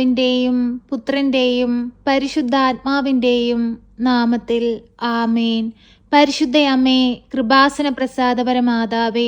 പിതാവിന്റെയും പുത്രന്റെയും പരിശുദ്ധാത്മാവിന്റെയും നാമത്തിൽ ആമേൻ. പരിശുദ്ധയമ്മേ കൃപാസന പ്രസാദപര മാതാവേ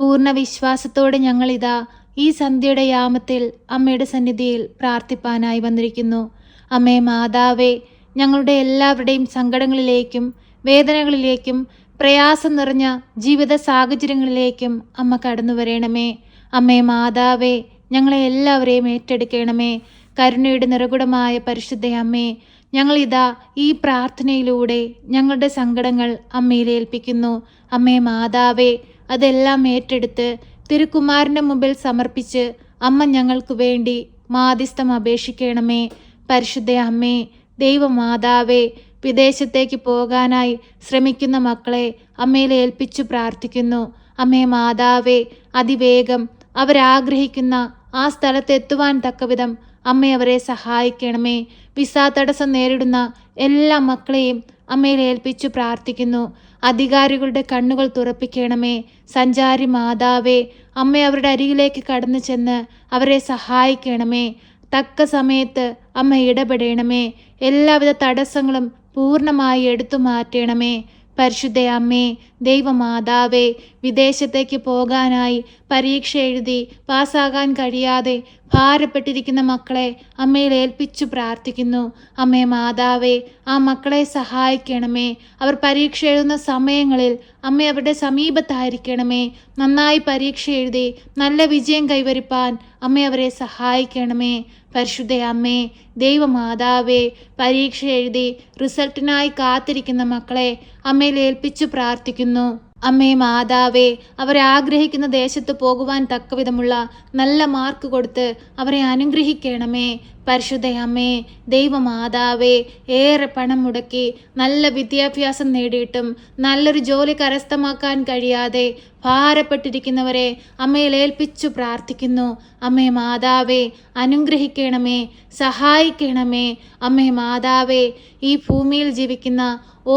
പൂർണ വിശ്വാസത്തോടെ ഞങ്ങളിതാ ഈ സന്ധ്യയുടെ യാമത്തിൽ അമ്മയുടെ സന്നിധിയിൽ പ്രാർത്ഥിപ്പാനായി വന്നിരിക്കുന്നു. അമ്മേ മാതാവേ ഞങ്ങളുടെ എല്ലാവരുടെയും സങ്കടങ്ങളിലേക്കും വേദനകളിലേക്കും പ്രയാസം നിറഞ്ഞ ജീവിത സാഹചര്യങ്ങളിലേക്കും അമ്മ കടന്നു വരണമേ അമ്മേ മാതാവേ ഞങ്ങളെ എല്ലാവരെയും ഏറ്റെടുക്കണമേ. കരുണയുടെ നിറകുടമായ പരിശുദ്ധ അമ്മേ ഞങ്ങളിതാ ഈ പ്രാർത്ഥനയിലൂടെ ഞങ്ങളുടെ സങ്കടങ്ങൾ അമ്മയിൽ ഏൽപ്പിക്കുന്നു. അമ്മേ മാതാവേ അതെല്ലാം ഏറ്റെടുത്ത് തിരുക്കുമാരന്റെ മുമ്പിൽ സമർപ്പിച്ച് അമ്മ ഞങ്ങൾക്ക് വേണ്ടി മാധ്യസ്ഥം അപേക്ഷിക്കണമേ. പരിശുദ്ധ അമ്മേ ദൈവമാതാവേ വിദേശത്തേക്ക് പോകാനായി ശ്രമിക്കുന്ന മക്കളെ അമ്മയിൽ ഏൽപ്പിച്ചു പ്രാർത്ഥിക്കുന്നു. അമ്മേ മാതാവേ അതിവേഗം അവരാഗ്രഹിക്കുന്ന ആ സ്ഥലത്തെത്തുവാൻ തക്കവിധം അമ്മ അവരെ സഹായിക്കണമേ. വിസ തടസ്സം നേരിടുന്ന എല്ലാ മക്കളെയും അമ്മയിൽ ഏൽപ്പിച്ചു പ്രാർത്ഥിക്കുന്നു. അധികാരികളുടെ കണ്ണുകൾ തുറപ്പിക്കണമേ. സഞ്ചാരി മാതാവേ അമ്മ അവരുടെ അരികിലേക്ക് കടന്നു ചെന്ന് അവരെ സഹായിക്കണമേ. തക്ക സമയത്ത് അമ്മ ഇടപെടണമേ. എല്ലാവിധ തടസ്സങ്ങളും പൂർണമായി എടുത്തു മാറ്റണമേ. പരിശുദ്ധ അമ്മേ ദൈവമാതാവേ വിദേശത്തേക്ക് പോകാനായി പരീക്ഷ എഴുതി പാസ്സാകാൻ കഴിയാതെ ഭാരപ്പെട്ടിരിക്കുന്ന മക്കളെ അമ്മയിൽ ഏൽപ്പിച്ചു പ്രാർത്ഥിക്കുന്നു. അമ്മേ മാതാവേ ആ മക്കളെ സഹായിക്കണമേ. അവർ പരീക്ഷ എഴുതുന്ന സമയങ്ങളിൽ അമ്മ അവരുടെ സമീപത്തായിരിക്കണമേ. നന്നായി പരീക്ഷ എഴുതി നല്ല വിജയം കൈവരിപ്പാൻ അമ്മ അവരെ സഹായിക്കണമേ. പരിശുദ്ധ അമ്മേ ദൈവമാതാവേ പരീക്ഷ എഴുതി റിസൾട്ടിനായി കാത്തിരിക്കുന്ന മക്കളെ അമ്മയിൽ ഏൽപ്പിച്ചു പ്രാർത്ഥിക്കുന്നു. അമ്മേ മാതാവേ അവരെ ആഗ്രഹിക്കുന്ന ദേശത്ത് പോകുവാൻ തക്കവിധമുള്ള നല്ല മാർക്ക് കൊടുത്ത് അവരെ അനുഗ്രഹിക്കണമേ. പരിശുദ്ധ അമ്മേ ദൈവമാതാവേ ഏറെ പണം മുടക്കി നല്ല വിദ്യാഭ്യാസം നേടിയിട്ടും നല്ലൊരു ജോലി കരസ്ഥമാക്കാൻ കഴിയാതെ ഭാരപ്പെട്ടിരിക്കുന്നവരെ അമ്മയിൽ ഏൽപ്പിച്ചു പ്രാർത്ഥിക്കുന്നു. അമ്മേ മാതാവേ അനുഗ്രഹിക്കണമേ സഹായിക്കണമേ. അമ്മേ മാതാവേ ഈ ഭൂമിയിൽ ജീവിക്കുന്ന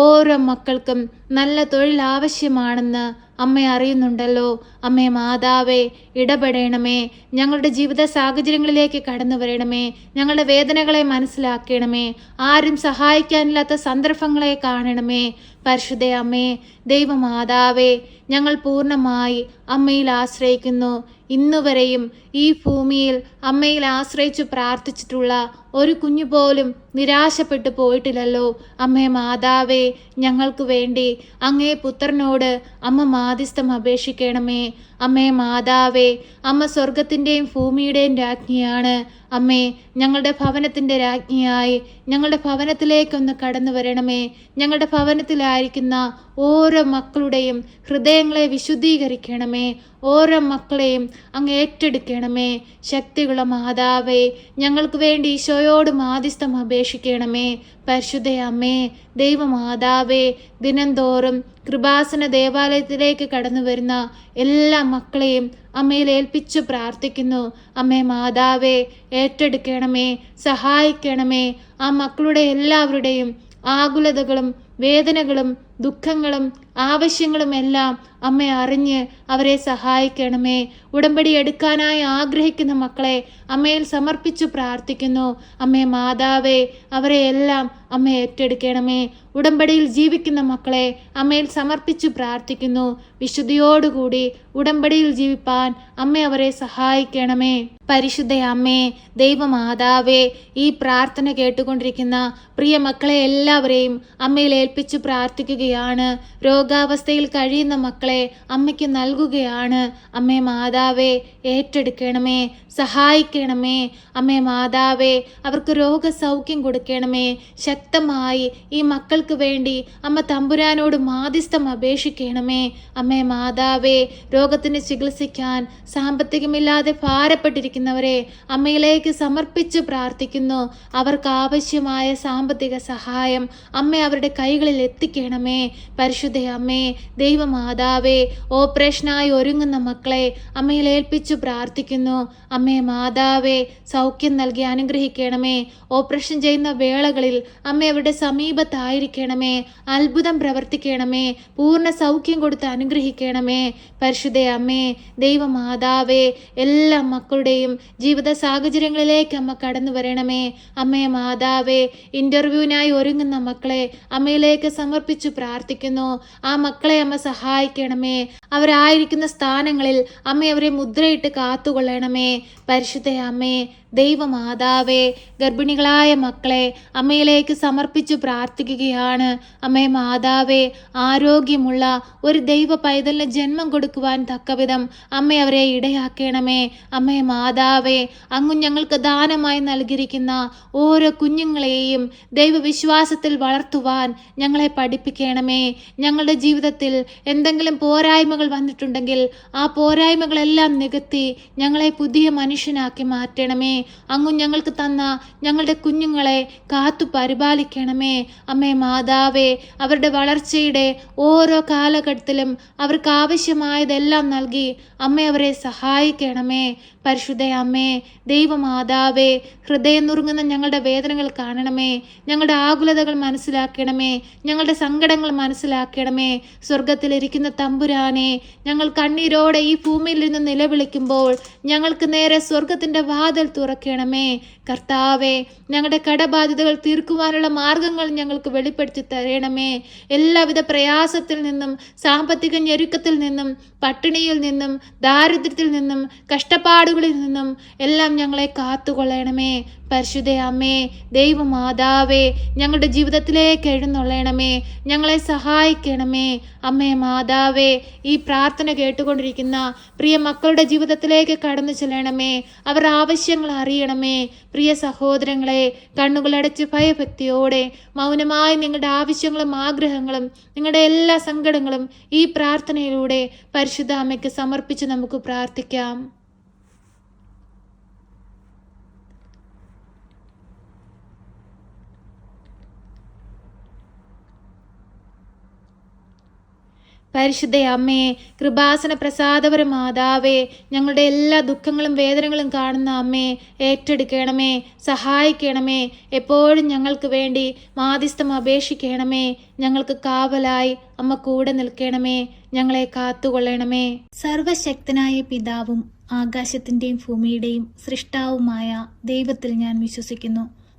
ഓരോ മക്കൾക്കും നല്ല തൊഴിൽ ആവശ്യമാണെന്ന് അമ്മ അറിയുന്നുണ്ടല്ലോ. അമ്മേ മാതാവേ ഇടപെടണമേ. ഞങ്ങളുടെ ജീവിത സാഹചര്യങ്ങളിലേക്ക് കടന്നു വരണമേ. ഞങ്ങളുടെ വേദനകളെ മനസ്സിലാക്കണമേ. ആരും സഹായിക്കാനില്ലാത്ത സന്ദർഭങ്ങളെ കാണണമേ. പരിശുദ്ധ അമ്മേ ദൈവമാതാവേ ഞങ്ങൾ പൂർണമായി അമ്മയിൽ ആശ്രയിക്കുന്നു. ഇന്നുവരെയും ഈ ഭൂമിയിൽ അമ്മയിൽ ആശ്രയിച്ചു പ്രാർത്ഥിച്ചിട്ടുള്ള ഒരു കുഞ്ഞു പോലും നിരാശപ്പെട്ടു പോയിട്ടില്ലല്ലോ. അമ്മേ മാതാവേ ഞങ്ങൾക്ക് വേണ്ടി അങ്ങേ പുത്രനോട് അമ്മ മാധ്യസ്ഥം അപേക്ഷിക്കണമേ. അമ്മേ മാതാവേ അമ്മ സ്വർഗത്തിന്റെയും ഭൂമിയുടെയും രാജ്ഞിയാണ്. അമ്മേ ഞങ്ങളുടെ ഭവനത്തിന്റെ രാജ്ഞിയായി. ഞങ്ങളുടെ ഭവനത്തിലേക്കൊന്ന് കടന്നു വരണമേ. ഞങ്ങളുടെ ഭവനത്തിലായിരിക്കുന്ന ഓരോ മക്കളുടെയും ഹൃദയങ്ങളെ വിശുദ്ധീകരിക്കണമേ. ഓരോ മക്കളെയും അങ്ങ് ഏറ്റെടുക്കണമേ. ശക്തിയുള്ള മാതാവേ ഞങ്ങൾക്ക് വേണ്ടി ഈശോയോട് മാധ്യസ്ഥം അപേക്ഷിക്കണമേ. പരിശുദ്ധ അമ്മേ ദൈവമാതാവേ ദിനംതോറും കൃപാസന ദേവാലയത്തിലേക്ക് കടന്നു വരുന്ന എല്ലാ മക്കളെയും അമ്മയിൽ ഏൽപ്പിച്ചു പ്രാർത്ഥിക്കുന്നു. അമ്മേ മാതാവേ ഏറ്റെടുക്കണമേ സഹായിക്കണമേ. ആ മക്കളുടെ എല്ലാവരുടെയും ആകുലതകളും വേദനകളും ദുഃഖങ്ങളും ആവശ്യങ്ങളും എല്ലാം അമ്മ അറിഞ്ഞ് അവരെ സഹായിക്കണമേ. ഉടമ്പടി എടുക്കാനായി ആഗ്രഹിക്കുന്ന മക്കളെ അമ്മയിൽ സമർപ്പിച്ചു പ്രാർത്ഥിക്കുന്നു. അമ്മേ മാതാവേ അവരെ എല്ലാം അമ്മ ഏറ്റെടുക്കണമേ. ഉടമ്പടിയിൽ ജീവിക്കുന്ന മക്കളെ അമ്മയിൽ സമർപ്പിച്ചു പ്രാർത്ഥിക്കുന്നു. വിശുദ്ധിയോടുകൂടി ഉടമ്പടിയിൽ ജീവിപ്പാൻ അമ്മ അവരെ സഹായിക്കണമേ. പരിശുദ്ധ അമ്മേ ദൈവമാതാവേ ഈ പ്രാർത്ഥന കേട്ടുകൊണ്ടിരിക്കുന്ന പ്രിയ മക്കളെ എല്ലാവരെയും അമ്മയിൽ ഏൽപ്പിച്ചു പ്രാർത്ഥിക്കുകയാണ് രോഗാവസ്ഥയിൽ കഴിയുന്ന മക്കളെ അമ്മയ്ക്ക് നൽകുകയാണ്. അമ്മേ മാതാവേ ഏറ്റെടുക്കണമേ സഹായിക്കണമേ. അമ്മേ മാതാവേ അവർക്ക് രോഗസൗഖ്യം കൊടുക്കണമേ. ശക്തമായി ഈ മക്കൾക്ക് വേണ്ടി അമ്മ തമ്പുരാനോട് മാധ്യസ്ഥം അപേക്ഷിക്കണമേ. അമ്മേ മാതാവേ രോഗത്തിന് ചികിത്സിക്കാൻ സാമ്പത്തികമില്ലാതെ ഭാരപ്പെട്ടിരിക്കുന്നവരെ അമ്മയിലേക്ക് സമർപ്പിച്ച് പ്രാർത്ഥിക്കുന്നു. അവർക്ക് ആവശ്യമായ സാമ്പത്തിക സഹായം അമ്മ അവരുടെ കൈകളിൽ എത്തിക്കണമേ. പരിശുദ്ധ അമ്മേ ദൈവമാതാവേ ഓപ്പറേഷനായി ഒരുങ്ങുന്ന മക്കളെ അമ്മയിൽ ഏൽപ്പിച്ചു പ്രാർത്ഥിക്കുന്നു. അമ്മേ മാതാവേ സൗഖ്യം നൽകി അനുഗ്രഹിക്കണമേ. ഓപ്പറേഷൻ ചെയ്യുന്ന വേളകളിൽ അമ്മ അവരുടെ സമീപത്തായിരിക്കണമേ. അത്ഭുതം പ്രവർത്തിക്കണമേ. പൂർണ സൗഖ്യം കൊടുത്ത് അനുഗ്രഹിക്കണമേ. പരിശുദ്ധ അമ്മേ ദൈവമാതാവേ എല്ലാ മക്കളുടെയും ജീവിത സാഹചര്യങ്ങളിലേക്ക് അമ്മ കടന്നു വരണമേ. അമ്മേ മാതാവേ ഇന്റർവ്യൂവിനായി ഒരുങ്ങുന്ന മക്കളെ അമ്മയിലേക്ക് സമർപ്പിച്ചു പ്രാർത്ഥിക്കുന്നു. ആ മക്കളെ അമ്മ സഹായിക്കണമേ. അവരായിരിക്കുന്ന സ്ഥാനങ്ങളിൽ അമ്മ അവരെ മുദ്രയിട്ട് കാത്തുകൊള്ളണമേ. പരിശുദ്ധ അമ്മേ ദൈവമാതാവേ ഗർഭിണികളായ മക്കളെ അമ്മയിലേക്ക് സമർപ്പിച്ചു പ്രാർത്ഥിക്കുകയാണ്. അമ്മേ മാതാവേ ആരോഗ്യമുള്ള ഒരു ദൈവ പൈതലിന് ജന്മം കൊടുക്കുവാൻ തക്കവിധം അമ്മ അവരെ ഇടയാക്കണമേ. അമ്മേ മാതാവേ അങ്ങ് ഞങ്ങൾക്ക് ദാനമായി നൽകിയിരിക്കുന്ന ഓരോ കുഞ്ഞുങ്ങളെയും ദൈവവിശ്വാസത്തിൽ വളർത്തുവാൻ ഞങ്ങളെ പഠിപ്പിക്കണമേ. ഞങ്ങളുടെ ജീവിതത്തിൽ എന്തെങ്കിലും പോരായ്മകൾ വന്നിട്ടുണ്ടെങ്കിൽ ആ പോരായ്മകളെല്ലാം നികത്തി ഞങ്ങളെ പുതിയ മനുഷ്യനാക്കി മാറ്റണമേ. അങ്ങു ഞങ്ങൾക്ക് തന്ന ഞങ്ങളുടെ കുഞ്ഞുങ്ങളെ കാത്തു പരിപാലിക്കണമേ. അമ്മേ മാതാവേ അവരുടെ വളർച്ചയുടെ ഓരോ കാലഘട്ടത്തിലും അവർക്ക് ആവശ്യമായതെല്ലാം നൽകി അമ്മ അവരെ സഹായിക്കണമേ. പരിശുദ്ധ അമ്മേ ദൈവമാതാവേ ഹൃദയം നുറുങ്ങുന്ന ഞങ്ങളുടെ വേദനകൾ കാണണമേ ഞങ്ങളുടെ ആകുലതകൾ മനസ്സിലാക്കണമേ ഞങ്ങളുടെ സങ്കടങ്ങൾ മനസ്സിലാക്കണമേ. സ്വർഗത്തിലിരിക്കുന്ന തമ്പുരാനെ ഞങ്ങൾ കണ്ണീരോടെ ഈ ഭൂമിയിൽ നിന്ന് നിലവിളിക്കുമ്പോൾ ഞങ്ങൾക്ക് നേരെ സ്വർഗത്തിന്റെ വാതിൽ തുറക്കണമേ. കർത്താവെ ഞങ്ങളുടെ കടബാധ്യതകൾ തീർക്കുവാനുള്ള മാർഗങ്ങൾ ഞങ്ങൾക്ക് വെളിപ്പെടുത്തി തരണമേ. എല്ലാവിധ പ്രയാസത്തിൽ നിന്നും സാമ്പത്തിക ഞെരുക്കത്തിൽ നിന്നും പട്ടിണിയിൽ നിന്നും ദാരിദ്ര്യത്തിൽ നിന്നും കഷ്ടപ്പാടുകളിൽ നിന്നും എല്ലാം ഞങ്ങളെ കാത്തുകൊള്ളണമേ. പരിശുദ്ധ അമ്മേ ദൈവമാതാവേ ഞങ്ങളുടെ ജീവിതത്തിലേക്ക് എഴുന്നള്ളണമേ. ഞങ്ങളെ സഹായിക്കണമേ. അമ്മേ മാതാവേ ഈ പ്രാർത്ഥന കേട്ടുകൊണ്ടിരിക്കുന്ന പ്രിയ മക്കളുടെ ജീവിതത്തിലേക്ക് കടന്നു ചെല്ലണമേ. അവർ ആവശ്യങ്ങൾ അറിയണമേ. പ്രിയ സഹോദരങ്ങളെ കണ്ണുകളടച്ച് ഭയഭക്തിയോടെ മൗനമായി നിങ്ങളുടെ ആവശ്യങ്ങളും ആഗ്രഹങ്ങളും നിങ്ങളുടെ എല്ലാ സങ്കടങ്ങളും ഈ പ്രാർത്ഥനയിലൂടെ പരിശുദ്ധ അമ്മയ്ക്ക് സമർപ്പിച്ച് നമുക്ക് പ്രാർത്ഥിക്കാം. പരിശുദ്ധ അമ്മേ കൃപാസന പ്രസാദപര മാതാവേ ഞങ്ങളുടെ എല്ലാ ദുഃഖങ്ങളും വേദനകളും കാണുന്ന അമ്മേ ഏറ്റെടുക്കണമേ സഹായിക്കണമേ എപ്പോഴും ഞങ്ങൾക്ക് വേണ്ടി മാധ്യസ്ഥം അപേക്ഷിക്കണമേ ഞങ്ങൾക്ക് കാവലായി അമ്മ കൂടെ നിൽക്കണമേ ഞങ്ങളെ കാത്തുകൊള്ളണമേ. സർവശക്തനായ പിതാവും ആകാശത്തിന്റെയും ഭൂമിയുടെയും സൃഷ്ടാവുമായ ദൈവത്തിൽ ഞാൻ വിശ്വസിക്കുന്നു.